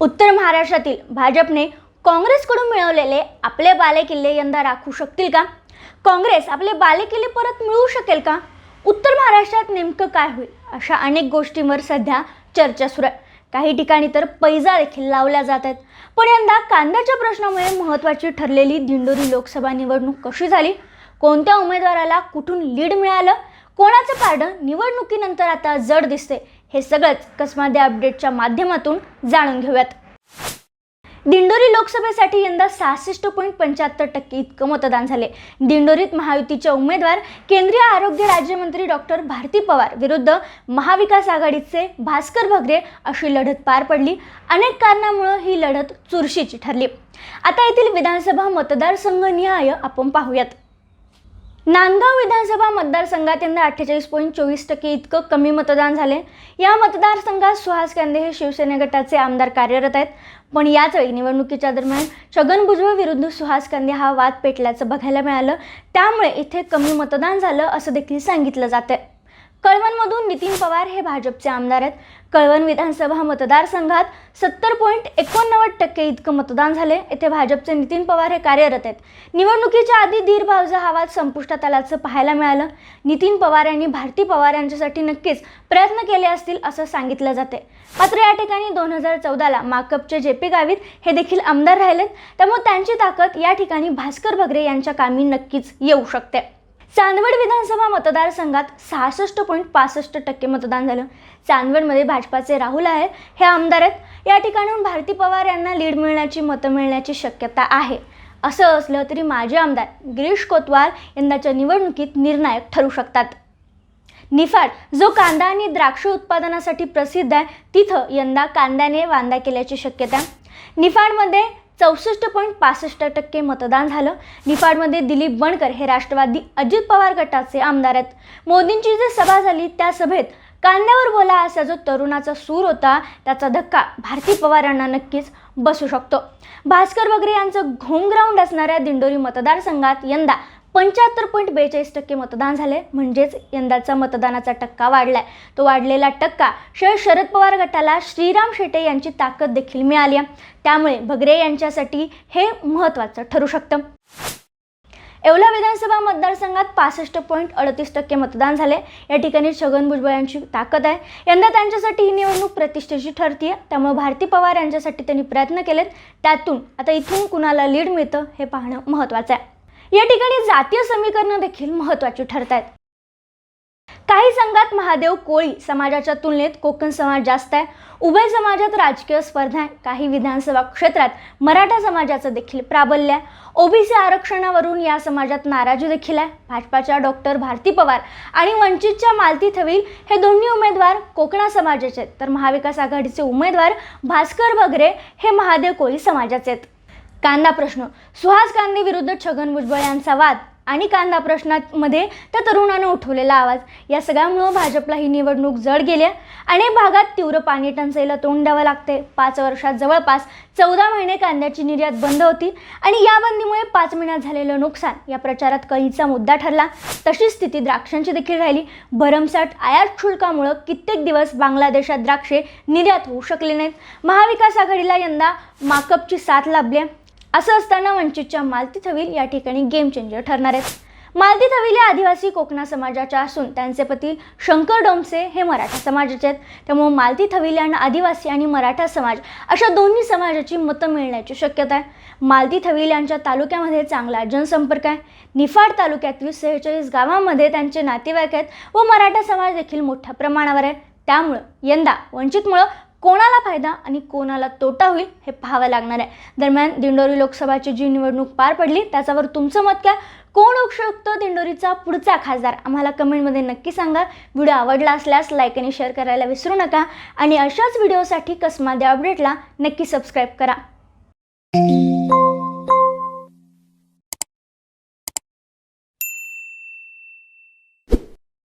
उत्तर महाराष्ट्रातील भाजपने काँग्रेसकडून मिळवलेले आपले बालेकिल्ले यंदा राखू शकतील का? काँग्रेस आपले बालेकिल्ले परत मिळवू शकेल का? उत्तर महाराष्ट्रात नेमकं काय होईल? अशा अनेक गोष्टींवर सध्या चर्चा सुरू आहे. काही ठिकाणी तर पैजा देखील लावल्या जात आहेत. पण यंदा कांद्याच्या प्रश्नामुळे महत्त्वाची ठरलेली दिंडोरी लोकसभा निवडणूक कशी झाली? कोणत्या उमेदवाराला कुठून लीड मिळालं? कोणाचं पारडं? निवडणुकीनंतर आता जड दिसते हे सगळंच कसमादे अपडेटच्या माध्यमातून जाणून घेऊयात. दिंडोरी लोकसभेसाठी यंदा सहासष्ट पॉईंट पंच्याहत्तर टक्के इतकं मतदान झाले. दिंडोरीत महायुतीच्या उमेदवार केंद्रीय आरोग्य राज्यमंत्री डॉक्टर भारती पवार विरुद्ध महाविकास आघाडीचे भास्कर भगरे अशी लढत पार पडली. अनेक कारणामुळं ही लढत चुरशीची ठरली. आता येथील विधानसभा मतदारसंघनिहाय आपण पाहूयात. नांदगाव विधानसभा मतदारसंघात यंदा अठ्ठेचाळीस पॉईंट चोवीस टक्के इतकं कमी मतदान झाले. या मतदारसंघात सुहास कांदे हे शिवसेना गटाचे आमदार कार्यरत आहेत. पण याचवेळी निवडणुकीच्या दरम्यान छगन भुजबळ विरुद्ध सुहास कांदे हा वाद पेटल्याचं बघायला मिळालं. त्यामुळे इथे कमी मतदान झालं असं देखील सांगितलं जातं कळवणमधून नितीन पवार हे भाजपचे आमदार आहेत. कळवण विधानसभा मतदारसंघात सत्तर पॉईंट एकोणनव्वद टक्के इतकं मतदान झाले. येथे भाजपचे नितीन पवार हे कार्यरत आहेत. निवडणुकीच्या आधी धीर भावजा हा संपुष्टात आल्याचं पाहायला मिळालं. नितीन पवार यांनी भारती पवार यांच्यासाठी नक्कीच प्रयत्न केले असतील असं सांगितलं जाते. मात्र या ठिकाणी दोन हजार चौदाला माकपचे जे पी गावित हे देखील आमदार राहिलेत. त्यामुळे त्यांची ताकद या ठिकाणी भास्कर भगरे यांच्या कामी नक्कीच येऊ शकते. चांदवड विधानसभा मतदारसंघात सहासष्ट पॉईंट पासष्ट टक्के मतदान झालं. चांदवडमध्ये भाजपाचे राहुल आहे. हे आमदार आहेत. या ठिकाणून भारती पवार यांना लीड मिळण्याची मतं मिळण्याची शक्यता आहे. असं असलं तरी माजी आमदार गिरीश कोतवाल यंदाच्या निवडणुकीत निर्णायक ठरू शकतात. निफाड जो कांदा आणि द्राक्ष उत्पादनासाठी प्रसिद्ध आहे तिथं यंदा कांद्याने वांदा केल्याची शक्यता निफाडमध्ये चौसष्ट पॉईंट पासष्ट टक्के मतदान झालं. निफाडमध्ये दिलीप बनकर हे राष्ट्रवादी अजित पवार गटाचे आमदार आहेत. मोदींची जी सभा झाली त्या सभेत कांद्यावर बोला असा जो तरुणाचा सूर होता त्याचा धक्का भारती पवारांना नक्कीच बसू शकतो. भास्कर वगैरे यांचं होम ग्राउंड असणाऱ्या दिंडोरी मतदारसंघात यंदा पंच्याहत्तर पॉईंट बेचाळीस टक्के मतदान झाले म्हणजेच यंदाचा मतदानाचा टक्का वाढलाय. तो वाढलेला टक्का शिवाय शरद पवार गटाला श्रीराम शेटे यांची ताकद देखील मिळाली आहे. त्यामुळे भगरे यांच्यासाठी हे महत्त्वाचं ठरू शकतं. येवला विधानसभा मतदारसंघात पासष्ट पॉईंट अडतीस टक्के मतदान झाले या ठिकाणी छगन भुजबळ यांची ताकद आहे. यंदा त्यांच्यासाठी ही निवडणूक प्रतिष्ठेची ठरतीये. त्यामुळे भारती पवार यांच्यासाठी त्यांनी प्रयत्न केलेत. त्यातून आता इथून कुणाला लीड मिळतं हे पाहणं महत्त्वाचं आहे. या ठिकाणी जातीय समीकरणं देखील महत्त्वाची ठरत आहेत काही संघात महादेव कोळी समाजाच्या तुलनेत कोकण समाज जास्त आहे. उभय समाजात राजकीय स्पर्धा आहे. काही विधानसभा क्षेत्रात मराठा समाजाचं देखील प्राबल्य आहे. ओबीसी आरक्षणावरून या समाजात नाराजी देखील आहे. भाजपाच्या डॉक्टर भारती पवार आणि वंचितच्या मालती थवील हे दोन्ही उमेदवार कोकणा समाजाचे आहेत. तर महाविकास आघाडीचे उमेदवार भास्कर बगरे हे महादेव कोळी समाजाचे आहेत. कांदा प्रश्न. सुहास कांदे विरुद्ध छगन भुजबळ यांचा वाद आणि कांदा प्रश्नामध्ये त्या तरुणानं उठवलेला आवाज. या सगळ्यामुळं भाजपला ही निवडणूक जड गेली आहे. अनेक भागात तीव्र पाणी टंचाईला तोंड द्यावं लागते पाच वर्षात जवळपास चौदा महिने कांद्याची निर्यात बंद होती आणि या बंदीमुळे पाच महिन्यात झालेलं नुकसान या प्रचारात कळीचा मुद्दा ठरला. तशी स्थिती द्राक्षांची देखील राहिली. भरमसाठ आयात शुल्कामुळं कित्येक दिवस बांगलादेशात द्राक्षे निर्यात होऊ शकले नाहीत. महाविकास आघाडीला यंदा माकपची साथ लाभली आहे. असं असताना वंचितच्या मालती थवील या ठिकाणी गेम चेंजर ठरणार आहेत. मालती थवील या आदिवासी कोकणा समाजाच्या असून त्यांचे पती शंकर डोमसे हे मराठा समाजाचे आहेत. त्यामुळे मालती थवील यांना आदिवासी आणि मराठा समाज अशा दोन्ही समाजाची मतं मिळण्याची शक्यता आहे. मालती थवील यांच्या तालुक्यामध्ये चांगला जनसंपर्क आहे. निफाड तालुक्यातील सेहेचाळीस गावांमध्ये त्यांचे नातेवाईक आहेत व मराठा समाज देखील मोठ्या प्रमाणावर आहे. त्यामुळं यंदा वंचितमुळं कोणाला फायदा आणि कोणाला तोटा होईल हे पाहावं लागणार आहे. दरम्यान दिंडोरी लोकसभाची जी निवडणूक पार पडली त्याच्यावर तुमचं मत काय? कोण होऊ शकतो दिंडोरीचा पुढचा खासदार? आम्हाला कमेंटमध्ये नक्की सांगा. व्हिडिओ आवडला असल्यास लाईक आणि शेअर करायला विसरू नका. आणि अशाच व्हिडिओसाठी कसमादे अपडेटला नक्की सबस्क्राईब करा.